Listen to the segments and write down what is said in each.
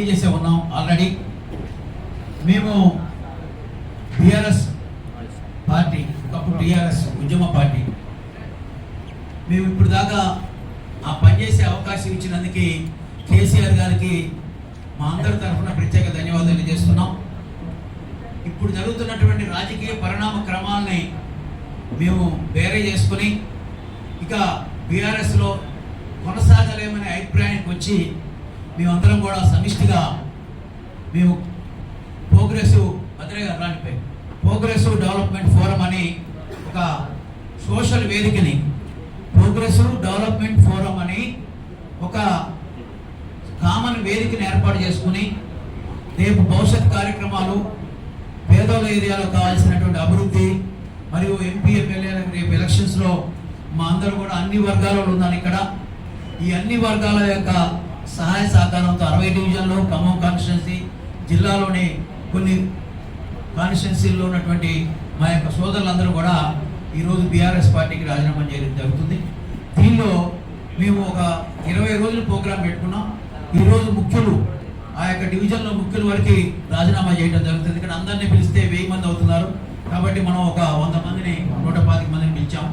తెలియజేసే ఉన్నాం ఆల్రెడీ. మేము బీఆర్ఎస్ పార్టీ ఒకప్పుడు టీఆర్ఎస్ ఉద్యమ పార్టీ. మేము ఇప్పుడు దాకా ఆ పనిచేసే అవకాశం ఇచ్చినందుకు కేసీఆర్ గారికి మా అందరి తరఫున ప్రత్యేక ధన్యవాదాలు తెలియజేస్తున్నాం. ఇప్పుడు జరుగుతున్నటువంటి రాజకీయ పరిణామ క్రమాల్ని మేము వేరే చేసుకుని ఇక బీఆర్ఎస్లో కొనసాగలేమనే అభిప్రాయానికి వచ్చి మేమందరం కూడా సమిష్టిగా మేము ప్రోగ్రెసివ్ భద్రయ్య గారు రానిపై ప్రోగ్రెసివ్ డెవలప్మెంట్ ఫోరం అని ఒక సోషల్ వేదికని ప్రోగ్రెసివ్ డెవలప్మెంట్ ఫోరం అని ఒక కామన్ వేదికని ఏర్పాటు చేసుకుని రేపు భవిష్యత్ కార్యక్రమాలు పేదోళ్ళ ఏరియాలో కావాల్సినటువంటి అభివృద్ధి మరియు ఎంపీ ఎమ్మెల్యేలకు రేపు ఎలక్షన్స్లో మా అందరూ కూడా అన్ని వర్గాలలో ఉన్నాను ఇక్కడ. ఈ అన్ని వర్గాల యొక్క సహాయ సహకారంతో అరవై డివిజన్లు ఖమ్మం కాన్స్టిట్యున్సీ జిల్లాలోని కొన్ని కాన్స్టిట్యున్సీల్లో ఉన్నటువంటి మా యొక్క సోదరులందరూ కూడా ఈరోజు బీఆర్ఎస్ పార్టీకి రాజీనామా చేయడం జరుగుతుంది. దీనిలో మేము ఒక ఇరవై రోజులు ప్రోగ్రాం పెట్టుకున్నాం. ఈరోజు ముఖ్యులు ఆ యొక్క డివిజన్లో ముఖ్యుల వరకు రాజీనామా చేయడం జరుగుతుంది. ఇక్కడ అందరినీ పిలిస్తే వెయ్యి మంది అవుతున్నారు. కాబట్టి మనం ఒక వంద మందిని నూట పాతిక మందిని పిలిచాం.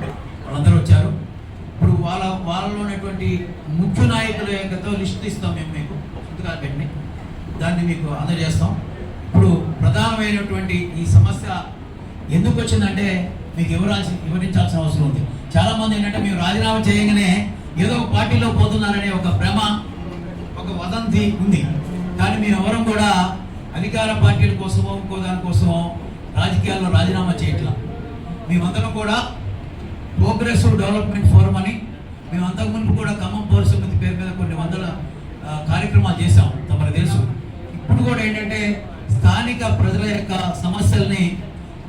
వాళ్ళ వాళ్ళలో ఉన్నటువంటి ముఖ్య నాయకుల యొక్కతో లిస్ట్ ఇస్తాం మేము మీకు. సంతకాలు పెట్టి దాన్ని మీకు అందజేస్తాం. ఇప్పుడు ప్రధానమైనటువంటి ఈ సమస్య ఎందుకు వచ్చిందంటే మీకు వివరాల్సి వివరించాల్సిన అవసరం ఉంది. చాలామంది ఏంటంటే మేము రాజీనామా చేయగానే ఏదో ఒక పార్టీలో పోతున్నారనే ఒక భ్రమ ఒక వదంతి ఉంది. కానీ మేము ఎవరం కూడా అధికార పార్టీల కోసమో ఇంకో దానికోసమో రాజకీయాల్లో రాజీనామా చేయట్లా. మేమందరం కూడా ప్రోగ్రెసివ్ డెవలప్మెంట్ ఫోరం అని మేము అంతకు మునుపు కూడా ఖమ్మం పౌర సమితి పేరు మీద కొన్ని వందల కార్యక్రమాలు చేశాం తమకు తెలుసు. ఇప్పుడు కూడా ఏంటంటే స్థానిక ప్రజల యొక్క సమస్యల్ని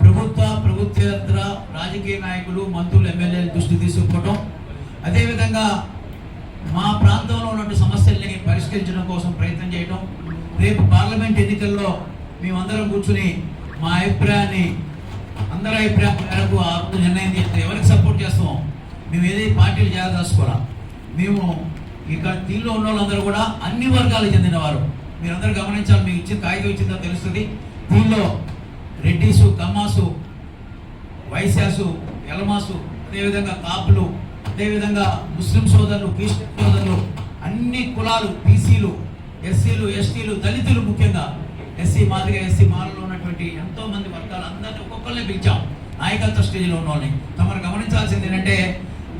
ప్రభుత్వ ప్రభుత్వేతర రాజకీయ నాయకులు మంత్రులు ఎమ్మెల్యేలు దృష్టి తీసుకోవటం అదేవిధంగా మా ప్రాంతంలో ఉన్నటువంటి సమస్యల్ని పరిష్కరించడం కోసం ప్రయత్నం చేయడం రేపు పార్లమెంట్ ఎన్నికల్లో మేమందరం కూర్చుని మా అభిప్రాయాన్ని అందరి అభిప్రాయం మేరకు ఆ నిర్ణయం చేస్తే ఎవరికి సపోర్ట్ చేస్తాం? మేము ఏదైతే పార్టీలు చేయాల్సుకోరా మేము ఇక్కడ దీనిలో ఉన్న వాళ్ళందరూ కూడా అన్ని వర్గాలకు చెందినవారు. మీరందరూ గమనించాలి మీకు ఇచ్చిన కాగితం ఇచ్చిందో తెలుస్తుంది. దీనిలో రెడ్డిసు కమ్మాసు వైశ్యాసు ఎలమాసు అదేవిధంగా కాపులు అదేవిధంగా ముస్లిం సోదరులు క్రిస్టియన్ సోదరులు అన్ని కులాలు బీసీలు ఎస్సీలు ఎస్టీలు దళితులు ముఖ్యంగా ఎస్సీ మాదిరిగా ఎస్సీ మాలలో ఉన్నటువంటి ఎంతో మంది వర్గాలు అందరినీ ఒక్కొక్కరిని పిలిచాం. నాయకత్వ స్టేజ్లో ఉన్న వాళ్ళని తమరు గమనించాల్సింది ఏంటంటే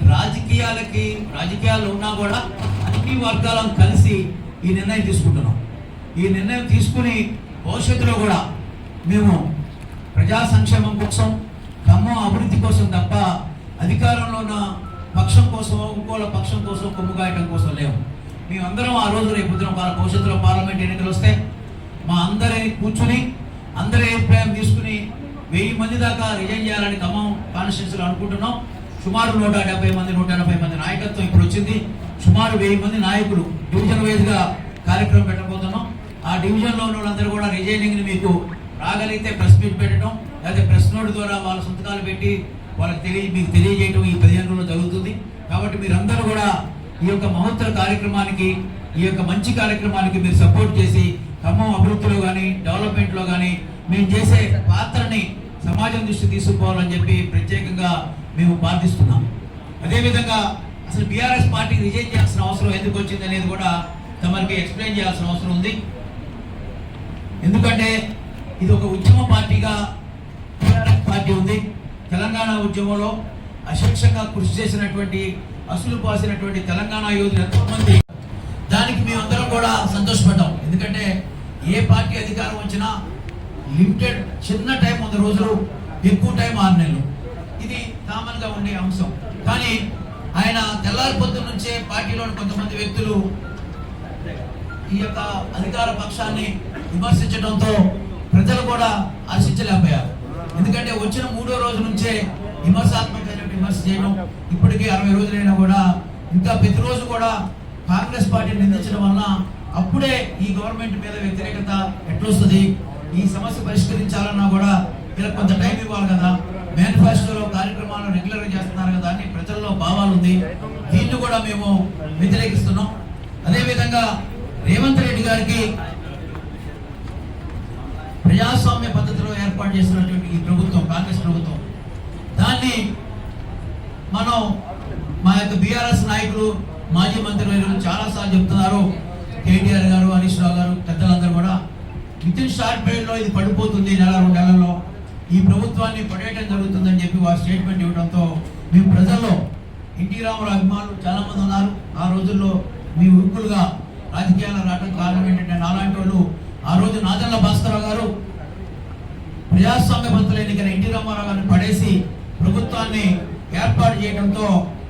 రాజకీయాలకి రాజకీయాలు ఉన్నా కూడా అన్ని వర్గాలను కలిసి ఈ నిర్ణయం తీసుకుంటున్నాం. ఈ నిర్ణయం తీసుకుని భవిష్యత్తులో కూడా మేము ప్రజా సంక్షేమం కోసం ఖమ్మం అభివృద్ధి కోసం తప్ప అధికారంలో ఉన్న పక్షం కోసం ఇంకోళ్ళ పక్షం కోసం కొమ్ము కాయటం కోసం లేవు. మేమందరం ఆ రోజు రేపు పొద్దున పాల- భవిష్యత్తులో పార్లమెంట్ ఎన్నికలు వస్తే మా అందరి కూర్చుని అందరి అభిప్రాయం తీసుకుని వెయ్యి మంది దాకా రిజైన్ చేయాలని ఖమ్మం కాన్స్టిట్యూన్సీలో అనుకుంటున్నాం. సుమారు నూట డెబ్బై మంది నూట ఎనభై మంది నాయకత్వం ఇప్పుడు వచ్చింది. సుమారు వెయ్యి మంది నాయకులు డివిజన్ వైజ్గా కార్యక్రమం పెట్టబోతున్నాం. ఆ డివిజన్లో ఉన్న వాళ్ళందరూ కూడా రిజైనింగ్ని మీకు రాగలిగితే ప్రెస్ మీట్ పెట్టడం లేకపోతే ప్రెస్ నోట్ ద్వారా వాళ్ళ సంతకాలు పెట్టి వాళ్ళకి తెలియ మీకు తెలియజేయడం ఈ పదిహేను రోజుల్లో జరుగుతుంది. కాబట్టి మీరందరూ కూడా ఈ యొక్క మహోత్తర కార్యక్రమానికి ఈ యొక్క మంచి కార్యక్రమానికి మీరు సపోర్ట్ చేసి ఖమ్మం అభివృద్ధిలో కానీ డెవలప్మెంట్లో కానీ మేము చేసే పాత్రని సమాజం దృష్టి తీసుకుపోవాలని చెప్పి ప్రత్యేకంగా మేము ప్రార్థిస్తున్నాం. అదేవిధంగా అసలు బీఆర్ఎస్ పార్టీకి రిజైన్ చేయాల్సిన అవసరం ఎందుకు వచ్చింది అనేది కూడా తమరికి ఎక్స్ప్లెయిన్ చేయాల్సిన అవసరం ఉంది. ఎందుకంటే ఇది ఒక ఉద్యమ పార్టీగా టీఆర్ఎస్ పార్టీ ఉంది. తెలంగాణ ఉద్యమంలో అశిక్షగా కృషి చేసినటువంటి అసలు పాసినటువంటి తెలంగాణ యోధులు ఎంతోమంది. దానికి మేమందరం కూడా సంతోషపడ్డాం. ఎందుకంటే ఏ పార్టీ అధికారం వచ్చినా లిమిటెడ్ చిన్న టైం వంద రోజులు ఎక్కువ టైం ఆరు నెలలు. ఇది కామన్గా ఉండే అంశం. కానీ ఆయన తెల్లారి నుంచే పార్టీలోని కొంతమంది వ్యక్తులు ఈ యొక్క అధికార పక్షాన్ని విమర్శించడంతో ప్రజలు కూడా హర్షించలేకపోయారు ఎందుకంటే వచ్చిన మూడో రోజు నుంచే విమర్శాత్మకమైన విమర్శ చేయడం ఇప్పటికీ అరవై రోజులైనా కూడా ఇంకా ప్రతిరోజు కూడా కాంగ్రెస్ పార్టీని నిందించడం వలన అప్పుడే ఈ గవర్నమెంట్ మీద వ్యతిరేకత ఎట్లొస్తుంది ఈ సమస్య పరిష్కరించాలన్నా కూడా వీళ్ళకి కొంత టైం ఇవ్వాలి కదా. మేనిఫెస్టోలో కార్యక్రమాలు రెగ్యులర్ చేస్తున్నారు కదా అని ప్రజల్లో భావాలు ఉంది. దీన్ని కూడా మేము వ్యతిరేకిస్తున్నాం. అదేవిధంగా రేవంత్ రెడ్డి గారికి ప్రజాస్వామ్య పద్ధతిలో ఏర్పాటు చేసినటువంటి ఈ ప్రభుత్వం కాంగ్రెస్ ప్రభుత్వం దాన్ని మనం మా యొక్క బీఆర్ఎస్ నాయకులు మాజీ మంత్రి వర్యులు చాలా సార్లు చెప్తున్నారు. కేటీఆర్ గారు హరీష్ రావు గారు పెద్దలందరూ కూడా. విత్ ఇన్ షార్ట్ పీరియడ్లో ఇది పడిపోతుంది నెల రెండు నెలల్లో. ఈ ప్రభుత్వాన్ని పడేయటం జరుగుతుందని చెప్పి వారు స్టేట్మెంట్ ఇవ్వడంతో మేము ప్రజల్లో ఎన్టీ రామారావు అభిమానులు చాలా మంది ఉన్నారు. ఆ రోజుల్లో మీ ఉరుకులుగా రాజకీయాల్లో రావడం కారణం ఏంటంటే నాలాంటి వాళ్ళు ఆ రోజు నాదెల్ల భాస్కరరావు గారు ప్రజాస్వామ్య పద్ధతిలో ఎన్నికైన ఎన్టీ రామారావు గారిని పడేసి ప్రభుత్వాన్ని ఏర్పాటు చేయడంతో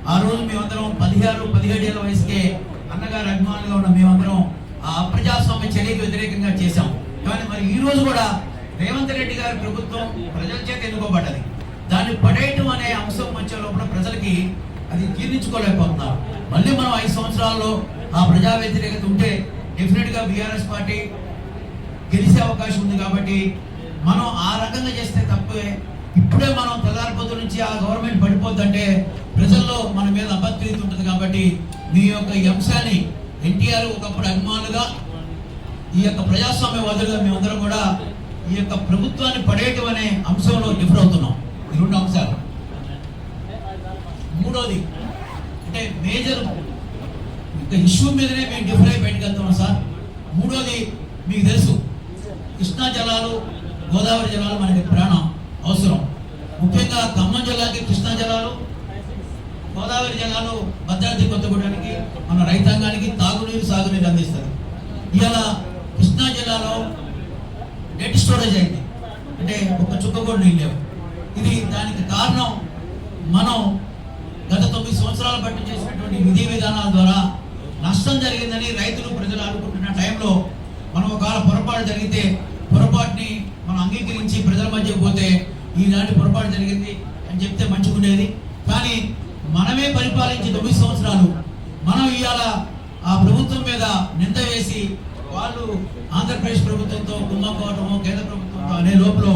ఆ రోజు మేమందరం పదిహారు పదిహేడు ఏళ్ళ వయసుకే అన్నగారు అభిమానులుగా ఉన్న మేమందరం ఆ అప్రజాస్వామ్య చర్యకు వ్యతిరేకంగా చేశాం. కానీ మరి ఈ రోజు కూడా రేవంత్ రెడ్డి గారి ప్రభుత్వం ప్రజల చేత ఎన్నుకోబడ్డది. దాన్ని పడేయటం అనే అంశం వచ్చే లోపల ప్రజలకి అది జీర్ణించుకోలేకపోతున్నారు. మళ్ళీ మనం ఐదు సంవత్సరాల్లో ఆ ప్రజా వ్యతిరేకత ఉంటే డెఫినెట్గా బీఆర్ఎస్ పార్టీ గెలిచే అవకాశం ఉంది కాబట్టి మనం ఆ రకంగా చేస్తే తప్పే. ఇప్పుడే మనం తెల్లారిపోతు నుంచి ఆ గవర్నమెంట్ పడిపోద్దంటే ప్రజల్లో మన మీద అభద్రత ఉంటుంది కాబట్టి మీ యొక్క ఈ అంశాన్ని ఎన్టీఆర్ ఒకప్పుడు అభిమానులుగా ఈ యొక్క ప్రజాస్వామ్యవాదులుగా మేమందరం కూడా ఈ యొక్క ప్రభుత్వాన్ని పడేయటం అనే అంశంలో డిఫర్ అవుతున్నాం. ఈ రెండు అంశాలు. మూడోది అంటే మేజర్ ఇష్యూ మీదనే మేము డిఫర్ అయి బయటకు వెళ్తున్నాం సార్. మూడోది మీకు తెలుసు కృష్ణా జలాలు గోదావరి జలాలు మనకి ప్రాణం అవసరం. ముఖ్యంగా ఖమ్మం జిల్లాకి కృష్ణా జలాలు గోదావరి జలాలు భద్రాద్రి కొత్తగూడానికి మన రైతాంగానికి తాగునీరు సాగునీరు అందిస్తారు. ఇలా కృష్ణా జిల్లాలో డెడ్ స్టోరేజ్ అయింది. అంటే ఒక చుక్క కూడా నీళ్ళు లేవు. ఇది దానికి కారణం మనం గత తొమ్మిది సంవత్సరాల బట్టి చేసినటువంటి విధి విధానాల ద్వారా నష్టం జరిగిందని రైతులు ప్రజలు అనుకుంటున్న టైంలో మనం ఒకవేళ పొరపాటు జరిగితే పొరపాటుని మనం అంగీకరించి ప్రజల మధ్య పోతే ఈనాటి పొరపాటు జరిగింది అని చెప్తే మంచిగుండేది. కానీ మనమే పరిపాలించి తొమ్మిది సంవత్సరాలు మనం ఇవాళ ఆ ప్రభుత్వం మీద నింద వేసి వాళ్ళు ఆంధ్రప్రదేశ్ ప్రభుత్వంతో కుమ్మకోవటము కేంద్ర ప్రభుత్వంతో అనే లోపల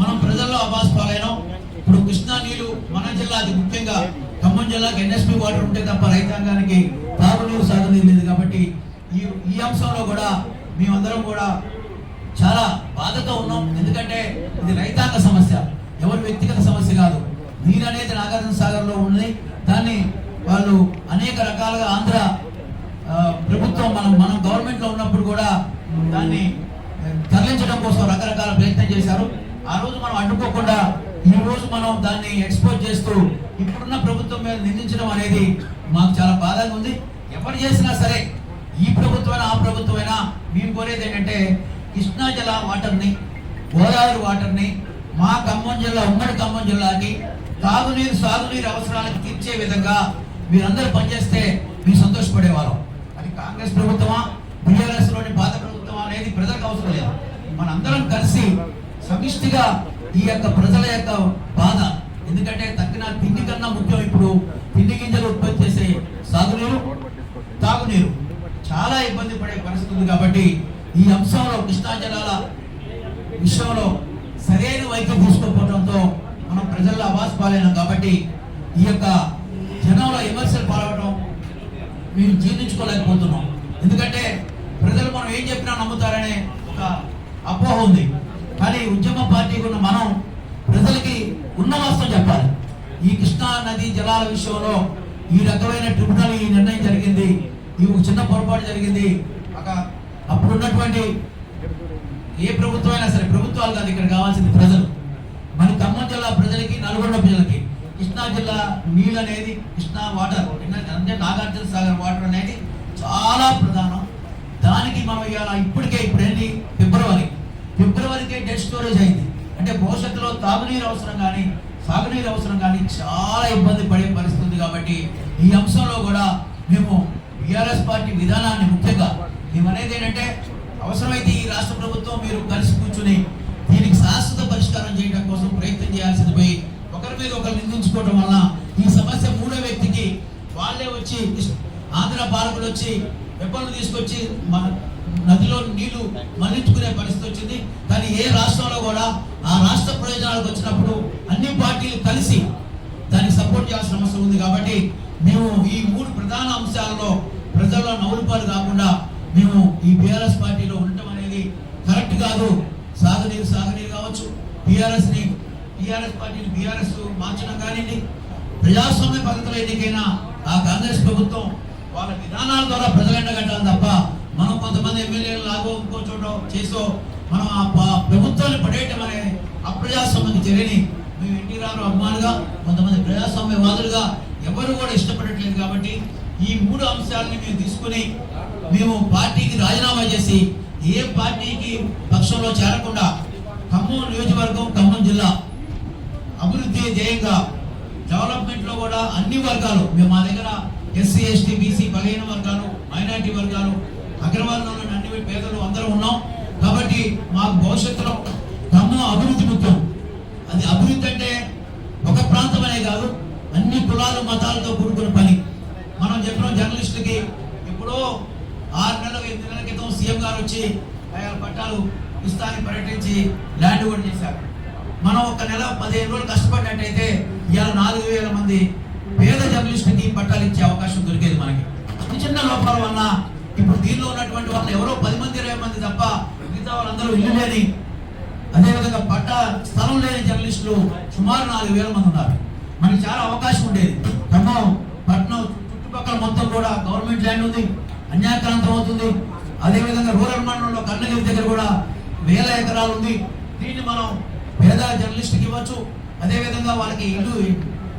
మనం ప్రజల్లో అపాస్పాలైనాం ఇప్పుడు కృష్ణా నీళ్ళు మన జిల్లాది ముఖ్యంగా ఖమ్మం జిల్లాకి ఎన్ఎస్పి వాటర్ ఉంటే తప్ప రైతాంగానికి తాగునీరు సాగునీరు లేదు కాబట్టి ఈ ఈ అంశంలో కూడా మేమందరం కూడా చాలా బాధతో ఉన్నాం. ఎందుకంటే ఇది రైతాంగ సమస్య. ఎవరి వ్యక్తిగత సమస్య కాదు. నీరు అనేది నాగార్జున సాగర్లో ఉన్నది. దాన్ని వాళ్ళు అనేక రకాలుగా ఆంధ్ర ప్రభుత్వం మనం మనం గవర్నమెంట్లో ఉన్నప్పుడు కూడా దాన్ని తరలించడం కోసం రకరకాల ప్రయత్నం చేశారు. ఆ రోజు మనం అడ్డుకోకుండా ఈ రోజు మనం దాన్ని ఎక్స్పోజ్ చేస్తూ ఇప్పుడున్న ప్రభుత్వం మీద నిందించడం అనేది మాకు చాలా బాధగా ఉంది. ఎవరు చేసినా సరే ఈ ప్రభుత్వమైనా ఆ ప్రభుత్వమైనా మేము కోరేది ఏంటంటే కృష్ణా జిల్లా వాటర్ని గోదావరి వాటర్ని మా ఖమ్మం జిల్లా ఉమ్మడి ఖమ్మం జిల్లాకి తాగునీరు సాగునీరు అవసరాలకు తీర్చే విధంగా మీరందరూ పనిచేస్తే మీరు సంతోషపడేవాళ్ళం. కాంగ్రెస్ ప్రభుత్వమా బీఆర్ఎస్లోని పాత ప్రభుత్వమా అనేది ప్రజలకు అవసరం లేదు. మనందరం కలిసి సమిష్టిగా ఈ యొక్క ప్రజల యొక్క బాధ ఎందుకంటే తగ్గిన తిండి కన్నా ముఖ్యం ఇప్పుడు. తిండి గింజలు ఉత్పత్తి చేసే సాగునీరు తాగునీరు. చాలా ఇబ్బంది పడే పరిస్థితి ఉంది కాబట్టి ఈ అంశంలో కృష్ణా జిల్లాల విషయంలో సరైన వైద్యం తీసుకోకపోవడంతో మనం ప్రజల్లో అవాస్ పాలైనాం కాబట్టి ఈ యొక్క జనంలో విమర్శలు పాల్గొనడం మేము జీర్ణించుకోలేకపోతున్నాం. ఎందుకంటే ప్రజలు మనం ఏం చెప్పినా నమ్ముతారనే ఒక అపోహ ఉంది. కానీ ఉద్యమ పార్టీకి ఉన్న మనం ప్రజలకి ఉన్న వాస్తవం చెప్పాలి. ఈ కృష్ణా నది జలాల విషయంలో ఈ రకమైన ట్రిబ్యునల్ ఈ నిర్ణయం జరిగింది. ఈ ఒక చిన్న పొరపాటు జరిగింది. ఒక అప్పుడున్నటువంటి ఏ ప్రభుత్వం అయినా సరే ప్రభుత్వాలు కాదు ఇక్కడ కావాల్సింది ప్రజలు. మన ఖమ్మం జిల్లా ప్రజలకి నల్గొండ ప్రజలకి కృష్ణా జిల్లా నీళ్ళు అనేది కృష్ణా వాటర్. అంటే నాగార్జున సాగర్ వాటర్ అనేది చాలా ప్రధానం. దానికి మనం ఇవాళ ఇప్పటికే ఇప్పుడు ఏంటి ఫిబ్రవరి. ఫిబ్రవరికే డెడ్ స్టోరేజ్ అయింది. అంటే భవిష్యత్తులో తాగునీరు అవసరం కానీ సాగునీరు అవసరం కానీ చాలా ఇబ్బంది పడే పరిస్థితి కాబట్టి ఈ అంశంలో కూడా మేము బీఆర్ఎస్ పార్టీ విధానాన్ని ముఖ్యంగా మేము అనేది ఏంటంటే అవసరమైతే ఈ రాష్ట్ర ప్రభుత్వం మీరు కలిసి కూర్చుని దీనికి శాశ్వత పరిష్కారం చేయడం కోసం ప్రయత్నం చేయాల్సింది పోయి ఒకరి మీద ఒకరు నిందించుకోవడం వల్ల ఈ సమస్య మూడో వ్యక్తికి వాళ్ళే వచ్చి ఆంధ్ర పాలకులు వచ్చి వెపన్లు తీసుకొచ్చి నదిలో నీళ్ళు మళ్ళించుకునే పరిస్థితి వచ్చింది. కానీ ఏ రాష్ట్రంలో కూడా ఆ రాష్ట్ర ప్రయోజనాలకు వచ్చినప్పుడు అన్ని పార్టీలు కలిసి దానికి సపోర్ట్ చేయాల్సిన అవసరం ఉంది కాబట్టి మేము ఈ మూడు ప్రధాన అంశాలలో ప్రజల్లో నవ్వులపాలు కాకుండా మేము ఈ బీఆర్ఎస్ పార్టీలో ఉండటం అనేది కరెక్ట్ కాదు. సాగునీరు సాగునీరు కావచ్చు. బీఆర్ఎస్ని టీఆర్ఎస్ పార్టీని బీఆర్ఎస్ మార్చడం కానివ్వండి ప్రజాస్వామ్య పద్ధతిలో ఎన్నికైన ఆ కాంగ్రెస్ ప్రభుత్వం వాళ్ళ విధానాల ద్వారా ప్రజలు కట్టాలి తప్ప మనం కొంతమంది ఎమ్మెల్యేలు లాగో ఇంకో చూడడం చేసో మనం ఆ ప్రభుత్వాన్ని పడేయటం అనే అప్రజాస్వామ్య చర్యని మేము ఎన్టీ రాను అభిమానులుగా కొంతమంది ప్రజాస్వామ్యవాదులుగా ఎవరు కూడా ఇష్టపడట్లేదు కాబట్టి ఈ మూడు అంశాలని మేము తీసుకుని మేము పార్టీకి రాజీనామా చేసి ఏ పార్టీకి పక్షంలో చేరకుండా ఖమ్మం నియోజకవర్గం ఖమ్మం జిల్లా అభివృద్ధి ధ్యేయంగా డెవలప్మెంట్లో కూడా అన్ని వర్గాలు మేము మా దగ్గర ఎస్సీ ఎస్టీ బీసీ బలహీన వర్గాలు మైనారిటీ వర్గాలు అగ్రవర్ణంలో ఉన్న అన్ని పేదలు అందరూ ఉన్నాం. కాబట్టి మాకు భవిష్యత్తులో ఖమ్మం అభివృద్ధి ముఖ్యం. అది అభివృద్ధి అంటే ఒక ప్రాంతం అనే కాదు అన్ని కులాలు మతాలతో కూడుకున్న పని. మనం చెప్పిన జర్నలిస్టులకి ఎప్పుడో ఆరు నెలల ఎనిమిది నెలల క్రితం సీఎం గారు వచ్చి ఆయా పట్టాలు ఇస్తాన్ని పర్యటించి ల్యాండ్ కూడా చేశారు. మనం ఒక నెల పదిహేను రోజులు కష్టపడినట్టయితే ఇవాళ నాలుగు వేల మంది పేద జర్నలిస్టుకి పట్టాలు ఇచ్చే అవకాశం దొరికేది మనకి. చిన్న చిన్న లోపాల వల్ల ఇప్పుడు దీనిలో ఉన్నటువంటి వాళ్ళు ఎవరో పది మంది ఇరవై మంది తప్ప మిగతా వాళ్ళందరూ ఇల్లు లేని అదేవిధంగా పట్ట స్థలం లేని జర్నలిస్టులు సుమారు నాలుగు వేల మంది ఉన్నారు. మనకి చాలా అవకాశం ఉండేది. ఖమ్మం పట్నం చుట్టుపక్కల మొత్తం కూడా గవర్నమెంట్ ల్యాండ్ ఉంది అన్యాక్రాంతం అవుతుంది. అదేవిధంగా రూరల్ మండలంలో కన్నగిరి దగ్గర కూడా వేల ఎకరాలు ఉంది. దీన్ని మనం పేద జర్నలిస్ట్కి ఇవ్వచ్చు. అదేవిధంగా వాళ్ళకి ఇల్లు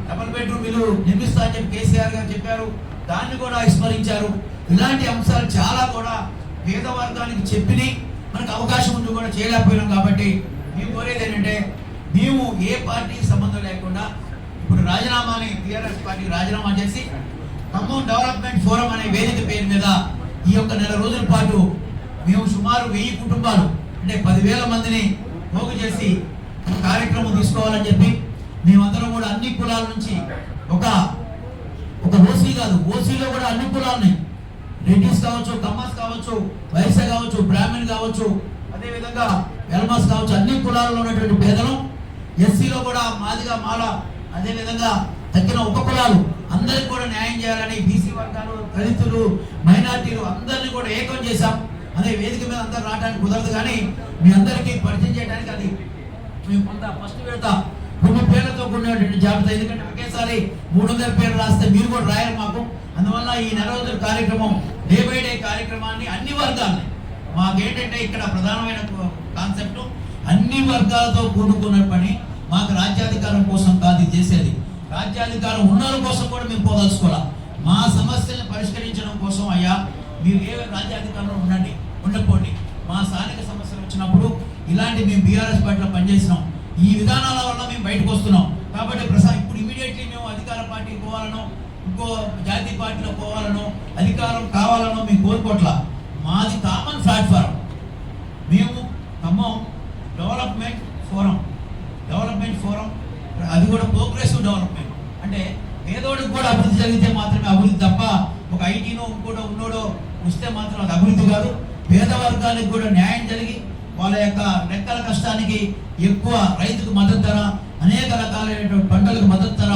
డబుల్ బెడ్రూమ్ ఇల్లు నిర్మిస్తా అని చెప్పి కేసీఆర్ గారు చెప్పారు. దాన్ని కూడా విస్మరించారు. ఇలాంటి అంశాలు చాలా కూడా పేద వర్గానికి చెప్పిని మనకు అవకాశం ఉండి కూడా చేయలేకపోయినాం కాబట్టి మేము కోరేది ఏంటంటే మేము ఏ పార్టీకి సంబంధం లేకుండా ఇప్పుడు రాజీనామాని టీఆర్ఎస్ పార్టీ రాజీనామా చేసి ఖమ్మం డెవలప్మెంట్ ఫోరం అనే వేదిక పేరు మీద ఈ యొక్క నెల రోజుల పాటు మేము సుమారు వెయ్యి కుటుంబాలు అంటే పదివేల మందిని పోగు చేసి కార్యక్రమం తీసుకోవాలని చెప్పి మేమందరం కూడా అన్ని కులాల నుంచి ఒక ఒక ఓసీ కాదు ఓసీలో కూడా అన్ని కులాలు ఉన్నాయి. రెడ్డిస్ కావచ్చు కమ్మస్ కావచ్చు వైశ్య కావచ్చు బ్రాహ్మణ్ కావచ్చు అదేవిధంగా ఎల్మాస్ కావచ్చు అన్ని కులాలలో ఉన్నటువంటి పేదలు ఎస్సీలో కూడా మాదిగా మాల అదేవిధంగా తగ్గిన ఉప కులాలు అందరికి కూడా న్యాయం చేయాలని బీసీ వర్గాలు దళితులు మైనార్టీలు అందరినీ కూడా ఏకం చేశాం. అదే వేదిక మీద అందరు రావడానికి కుదరదు కానీ మీ అందరికీ పరిచయం చేయడానికి అది మేము కొంత ఫస్ట్ విడత కొన్ని పేర్లతో కూడినటువంటి జాబితా. ఎందుకంటే ఒకేసారి మూడు వందల పేర్లు రాస్తే మీరు కూడా రాయరు మాకు. అందువల్ల ఈ నెల రోజుల కార్యక్రమం డే బై డే కార్యక్రమాన్ని అన్ని వర్గాలని మాకేంటంటే ఇక్కడ ప్రధానమైన కాన్సెప్ట్ అన్ని వర్గాలతో కూడుకున్న పని మాకు రాజ్యాధికారం కోసం కాదు చేసేది. రాజ్యాధికారం ఉన్న వాళ్ళ కోసం కూడా మేము పోదలుచుకోవాలి మా సమస్యలను పరిష్కరించడం కోసం అయ్యా మీరు ఏ రాజ్యాధికారంలో ఉండండి ఉండకపోండి. మా స్థానిక సమస్యలు వచ్చినప్పుడు ఇలాంటి మేము బీఆర్ఎస్ పార్టీలో పనిచేసినాం. ఈ విధానాల వల్ల మేము బయటకు వస్తున్నాం. కాబట్టి ప్రసా ఇప్పుడు ఇమీడియట్లీ మేము అధికార పార్టీకి పోవాలనో ఇంకో జాతీయ పార్టీలో పోవాలనో అధికారం కావాలనో మేము కోరుకోట్ల. మాది కామన్ ప్లాట్ఫారం మేము Khammam development forum development forum అది కూడా ప్రోగ్రెసివ్ డెవలప్మెంట్ అంటే పేదోడికి కూడా అభివృద్ధి జరిగితే మాత్రమే అభివృద్ధి తప్ప ఒక ఐటీనో ఇంకోటో ఉన్నోడో వస్తే మాత్రం అది అభివృద్ధి కాదు. పేద వర్గాలకు కూడా న్యాయం జరిగి వాళ్ళ యొక్క రెక్కల కష్టానికి ఎక్కువ రైతుకు మద్దతు ధర అనేక రకాలైనటువంటి పంటలకు మద్దతు ధర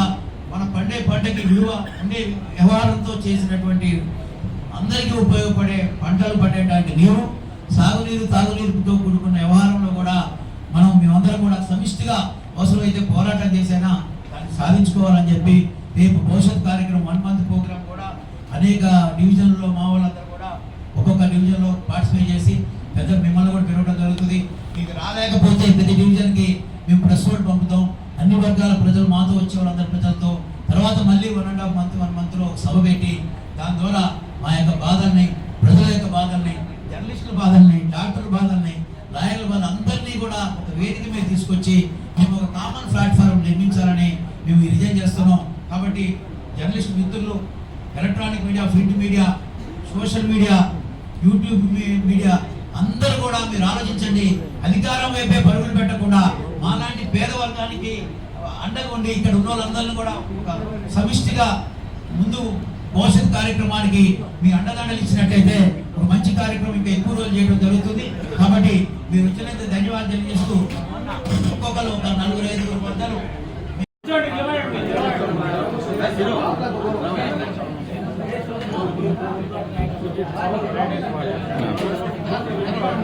మన పండే పంటకి విలువ ఉండే వ్యవహారంతో చేసినటువంటి అందరికీ ఉపయోగపడే పంటలు పండేటువంటి నీరు సాగునీరు తాగునీరుతో కూడుకున్న వ్యవహారంలో కూడా మనం మేమందరం కూడా సమిష్టిగా అవసరమైతే పోరాటం చేసైనా దాన్ని సాధించుకోవాలని చెప్పి రేపు భవిష్యత్ కార్యక్రమం వన్ మంత్ ప్రోగ్రామ్ కూడా అనేక డివిజన్లలో మా వాళ్ళందరూ కూడా ఒక్కొక్క డివిజన్లో పార్టిసిపేట్ చేసి పెద్ద మిమ్మల్ని కూడా పిలవడం జరుగుతుంది. మీకు రాలేకపోతే ప్రతి డివిజన్కి మేము ప్రెస్ నోట్ పంపుతాం. అన్ని వర్గాల ప్రజలు మాతో వచ్చే వాళ్ళందరి ప్రజలతో. తర్వాత మళ్ళీ one and half month one మంత్లో సభ పెట్టి దాని ద్వారా మా యొక్క బాధల్ని ప్రజల యొక్క బాధల్ని జర్నలిస్టుల బాధల్ని డాక్టర్ల బాధల్ని లాయర్ల బాధ అందరినీ కూడా ఒక వేదిక మీద తీసుకొచ్చి మేము ఒక కామన్ ప్లాట్ఫారం నిర్మించాలని మేము రిజైన్ చేస్తున్నాం. కాబట్టి జర్నలిస్ట్ మిత్రులు electronic media print media social media YouTube media అందరూ కూడా మీరు ఆలోచించండి. అధికారం వైపే పరుగులు పెట్టకుండా మాలాంటి పేద వర్గానికి అండగుండి. ఇక్కడ ఉన్న వాళ్ళందరినీ కూడా సమిష్టిగా ముందు పోషణ కార్యక్రమానికి మీ అండదండలు ఇచ్చినట్టయితే ఒక మంచి కార్యక్రమం ఇంకా ఎక్కువ రోజులు చేయడం జరుగుతుంది. కాబట్టి మీరు వచ్చినంత ధన్యవాదాలు తెలియజేస్తూ ఒక్కొక్కరు ఒక నలుగురు ఐదుగురు వందలు